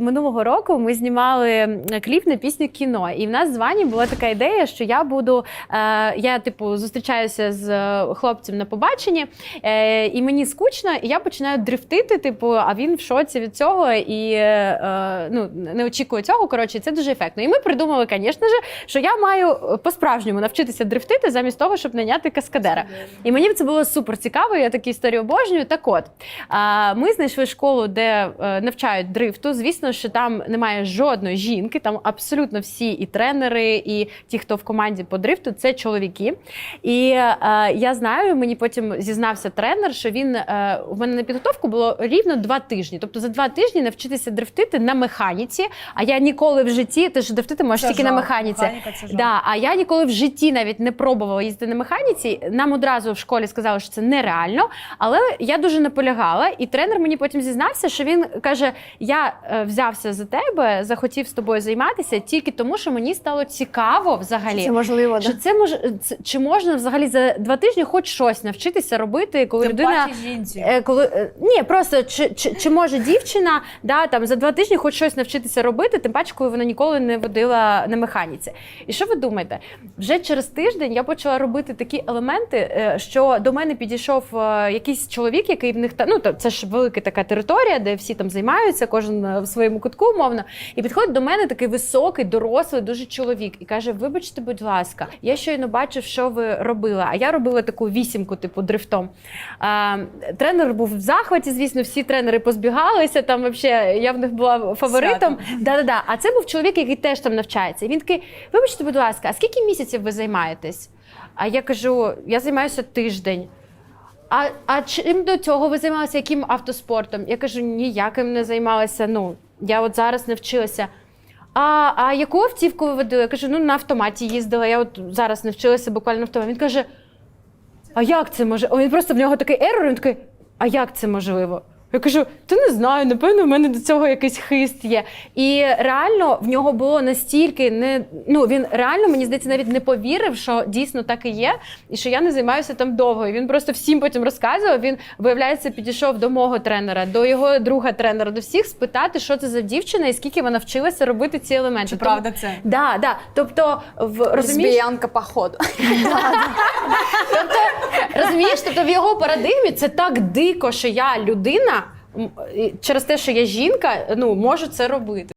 Минулого року ми знімали кліп на пісню кіно, і в нас з Вані була така ідея, що я буду. Е, я, типу, зустрічаюся з е, хлопцем на побаченні, е, і мені скучно, і я починаю дрифтити, типу, а він в шоці від цього і е, ну, не очікує цього. Коротше, це дуже ефектно. І ми придумали, звісно ж, що я маю е, по-справжньому навчитися дрифтити замість того, щоб наняти каскадера. І мені це було супер цікаво. Я такі історії обожнюю. Так от а, ми знайшли школу, де е, навчають дрифту. Звісно, що там немає жодної жінки, там абсолютно всі і тренери, і ті, хто в команді по дрифту, це чоловіки. І е, я знаю, мені потім зізнався тренер, що він е, у мене на підготовку було рівно два тижні. Тобто за два тижні навчитися дрифтити на механіці. А я ніколи в житті ти ж дрифтити можеш Це тільки на механіці. Механіка це жах. Да, а я ніколи в житті навіть не пробувала їздити на механіці. Нам одразу в школі сказали, що це нереально. Але я дуже наполягала, і тренер мені потім зізнався, що він каже: Я е, взявся за тебе, захотів з тобою займатися тільки тому, що мені стало цікаво взагалі. Це можливо, Що да? це може чи можна взагалі за два тижні хоч щось навчитися робити, коли Тим людина жінці. Е, коли е, ні, просто чи, чи, чи може дівчина да, там за два тижні хоч щось навчитися робити, тим паче, коли вона ніколи не водила на механіці. І що ви думаєте? Вже через тиждень я почала робити такі елементи, е, що до мене підійшов якийсь чоловік, який в них та ну то це ж велика така територія, де всі там займаються, кожен в своєму кутку, умовно. І підходить до мене такий високий, дорослий, дуже чоловік, і каже: Вибачте, будь ласка, я щойно бачив, що ви робили. А я робила таку вісімку, типу дрифтом. А, тренер був в захваті, звісно, всі тренери позбігалися. Там вообще я в них була фаворитом. Да-да-да. А це був чоловік, який теж там навчається. І він такий: вибачте, будь ласка, а скільки місяців ви займаєтесь? А я кажу: я займаюся тиждень. А, а чим до цього ви займалися? Яким автоспортом? Я кажу, ніяким не займалася. Ну, я от зараз навчилася. А, а яку автівку ви водили? Я кажу, ну на автоматі їздила. Я от зараз навчилася буквально автоматі. Він каже: А як це може? Він просто в нього такий ерор, він такий, а як це можливо? Я кажу, та не знаю, напевно, в мене до цього якийсь хист є. І реально в нього було настільки не ну він реально мені здається навіть не повірив, що дійсно так і є, і що я не займаюся там довго. І він просто всім потім розказував. Він виявляється, підійшов до мого тренера, до його друга тренера, до всіх спитати, що це за дівчина і скільки вона вчилася робити ці елементи. Чи Тому- правда це? Да, да. Тобто, в розумієш, Лесбіянка, походу. Розумієш, тобто в його парадигмі це так дико, що я людина через те, що я жінка, ну можу це робити.